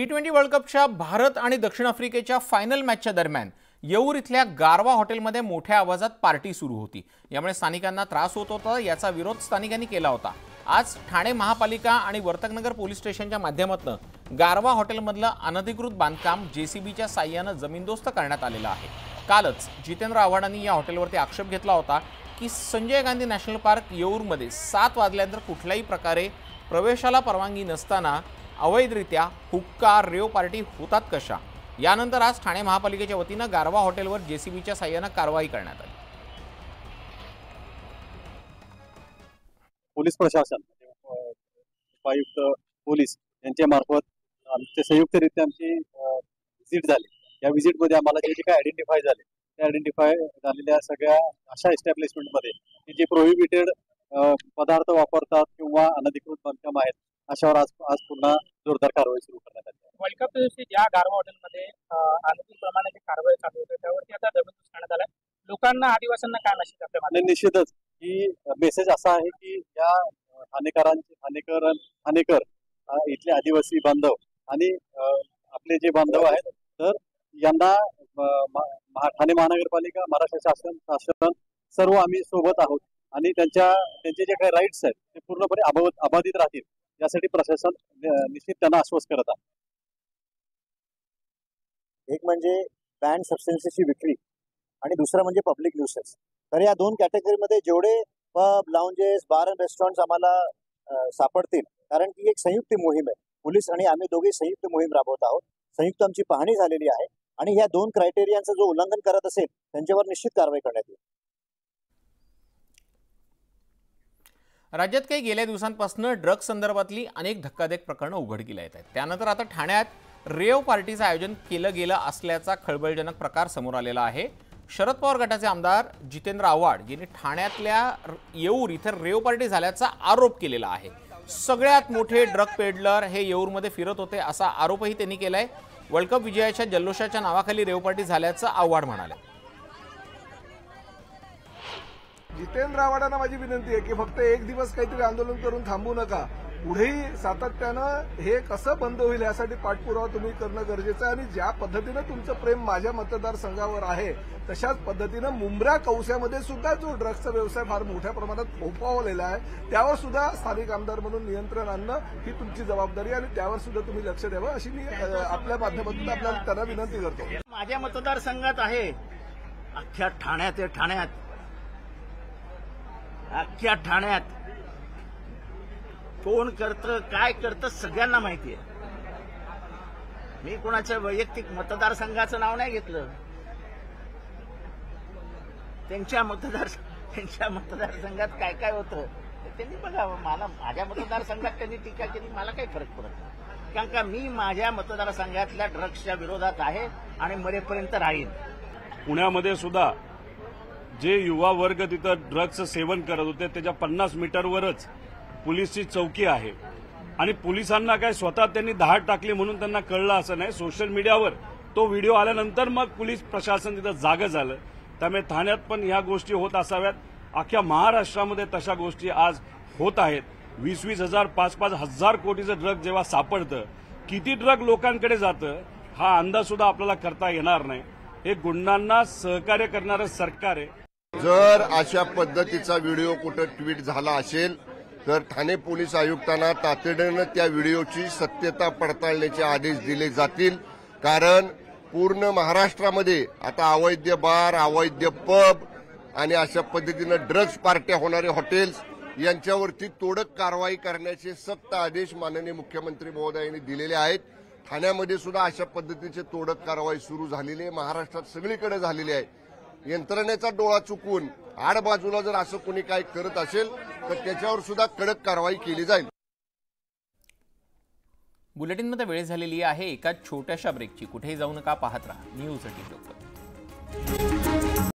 T twenty world कपच्या भारत आणि दक्षिण आफ्रिकेच्या फायनल मॅचच्या दरम्यान येऊर इथल्या गारवा हॉटेलमध्ये मोठ्या आवाजात पार्टी सुरू होती. यामुळे स्थानिकांना त्रास होत होता याचा विरोध स्थानिकांनी केला होता. आज ठाणे महापालिका आणि वर्तकनगर पोलीस स्टेशनच्या माध्यमातून गारवा हॉटेलमधलं अनधिकृत बांधकाम जेसीबीच्या साह्यानं जमीनदोस्त करण्यात आलेलं आहे. कालच जितेंद्र आव्हाडांनी या हॉटेलवरती आक्षेप घेतला होता की संजय गांधी नॅशनल पार्क येऊरमध्ये सात वाजल्यानंतर कुठल्याही प्रकारे प्रवेशाला परवानगी नसताना अवैधरित्या हुक्का रेव पार्टी होतात कशा? यानंतर आज ठाणे महापालिकेच्या वतीनं गारवा हॉटेलवर जेसीबीच्या साह्यानं कारवाई करण्यात आली. पोलीस प्रशासन उपायुक्त पोलीस यांच्या मार्फत आमच्या संयुक्तरित्या आमची व्हिजिट झाली. या व्हिजिटमध्ये आम्हाला जे जे काही आयडेंटिफाय झाले त्या आयडेंटिफाय झालेल्या सगळ्या अशा एस्टॅब्लिशमेंटमध्ये जे प्रोहिबिटेड पदार्थ वापरतात किंवा अनधिकृत बांधकाम आहेत अशावर आज आज पुन्हा जोरदार कारवाई सुरू करण्यात आली. वर्ल्ड कप दिवशी ज्या गारवा हॉटेलमध्ये अनुकूल प्रमाणे जी कारवाई चालू होते त्यावरती आता जमीन करण्यात आलाय. लोकांना आदिवासींना काय मेसेज आपल्या निश्चितच की मेसेज असा आहे की या ठाणेकरांचे ठाणेकर ठाणेकर इथले आदिवासी बांधव आणि आपले जे बांधव आहेत तर यांना ठाणे महानगरपालिका महाराष्ट्र शासन शासन सर्व आम्ही सोबत आहोत. आणि त्यांच्या त्यांचे जे काही राईट्स आहेत ते पूर्णपणे अबाधित राहतील. यासाठी प्रशासन निश्चित त्यांना आश्वस्त करत आहे. एक म्हणजे बँड सबस्टन्सेसची विक्री आणि दुसरं म्हणजे पब्लिक न्यूसेस. तर या दोन कॅटेगरीमध्ये जेवढे pub lounges bar and restaurant आम्हाला सापडतील कारण की एक संयुक्त मोहीम आहे. पोलीस आणि आम्ही दोघे संयुक्त मोहीम राबवत आहोत. संयुक्त आमची पाहणी झालेली आहे आणि ह्या दोन क्रायटेरियांचं जो उल्लंघन करत असेल त्यांच्यावर निश्चित कारवाई करण्यात येईल. राज्यात काही गेल्या दिवसांपासून ड्रग्ज संदर्भातली अनेक धक्कादायक प्रकरणं उघडकीला येत आहेत. त्यानंतर आता ठाण्यात रेव पार्टीचं आयोजन केलं गेलं असल्याचा खळबळजनक प्रकार समोर आलेला आहे. शरद पवार गटाचे आमदार जितेंद्र आव्हाड यांनी ठाण्यातल्या येऊर इथं रेव पार्टी झाल्याचा आरोप केलेला आहे. सगळ्यात मोठे ड्रग पेडलर हे येऊरमध्ये फिरत होते असा आरोपही त्यांनी केलाय. वर्ल्ड कप विजयाच्या जल्लोषाच्या नावाखाली रेव पार्टी झाल्याचं आव्हाड म्हणाले. जितेंद्र आव्हाडांना माझी विनंती आहे की फक्त एक दिवस काहीतरी आंदोलन करून थांबू नका. पुढेही सातत्यानं हे कसं बंद होईल यासाठी पाठपुरावा तुम्ही करणं गरजेचं आहे आणि ज्या पद्धतीनं तुमचं प्रेम माझ्या मतदारसंघावर आहे तशाच पद्धतीनं मुंब्रा कौशामध्ये सुद्धा जो ड्रग्सचा व्यवसाय फार मोठ्या प्रमाणात फोफावलेला आहे त्यावर सुद्धा स्थानिक आमदार म्हणून नियंत्रण आणणं ही तुमची जबाबदारी आणि त्यावर सुद्धा तुम्ही लक्ष द्यावं अशी मी आपल्या माध्यमातून आपल्याला त्यांना विनंती करतो. माझ्या मतदारसंघात आहे अख्ख्या ठाण्यात ठाण्यात अख्ख्या ठाण्यात. कोण करतं काय करतं सगळ्यांना माहिती आहे मी कोणाच्या वैयक्तिक मतदारसंघाचं नाव नाही घेतलं. त्यांच्या मतदार त्यांच्या मतदारसंघात काय काय होतं त्यांनी बघावं. मला माझ्या मतदारसंघात त्यांनी टीका केली मला काही फरक पडत नाही. कारण का मी माझ्या मतदारसंघातल्या ड्रग्सच्या विरोधात आहे आणि मरेपर्यंत राहीन. पुण्यामध्ये सुद्धा जे युवा वर्ग तिथं ड्रग्सचं सेवन करत होते त्याच्या पन्नास मीटरवरच पोलीसची चौकी आहे. आणि पोलिसांना काय स्वतः त्यांनी धाड टाकली म्हणून त्यांना कळलं असं नाही. सोशल मीडियावर तो व्हिडिओ आल्यानंतर मग पोलीस प्रशासन तिथं जागं झालं. त्यामुळे ठाण्यात पण ह्या गोष्टी होत असाव्यात. अख्ख्या महाराष्ट्रामध्ये तशा गोष्टी आज होत आहेत. वीस वीस हजार पाच पाच हजार कोटीचं ड्रग जेव्हा सापडतं किती ड्रग लोकांकडे जातं हा अंदाज सुद्धा आपल्याला करता येणार नाही. हे गुंडांना सहकार्य करणारं सरकार आहे. जर अशा पद्धतीचा व्हिडिओ कुठं ट्विट झाला असेल तर ठाणे पोलीस आयुक्तांना तातडीनं त्या व्हिडिओची सत्यता पडताळण्याचे आदेश दिले जातील. कारण पूर्ण महाराष्ट्रामध्ये आता अवैध बार अवैध पब आणि अशा पद्धतीनं ड्रग्ज पार्ट्या होणारे हॉटेल्स यांच्यावरती तोडक कारवाई करण्याचे सक्त आदेश माननीय मुख्यमंत्री महोदयांनी दिलेले आहेत. ठाण्यामध्ये सुद्धा अशा पद्धतीचे तोडक कारवाई सुरू झालेली आहे. महाराष्ट्रात सगळीकडे झालेली आहे. यंत्रणेचा डोळा चुकून आडबाजूला जर असं कोणी काय करत असेल तर त्याच्यावर सुद्धा कडक कारवाई केली जाईल. बुलेटिनमध्ये वेळ झालेली आहे एका छोट्याशा ब्रेकची. कुठेही जाऊ नका पाहत राहा. News eighteen local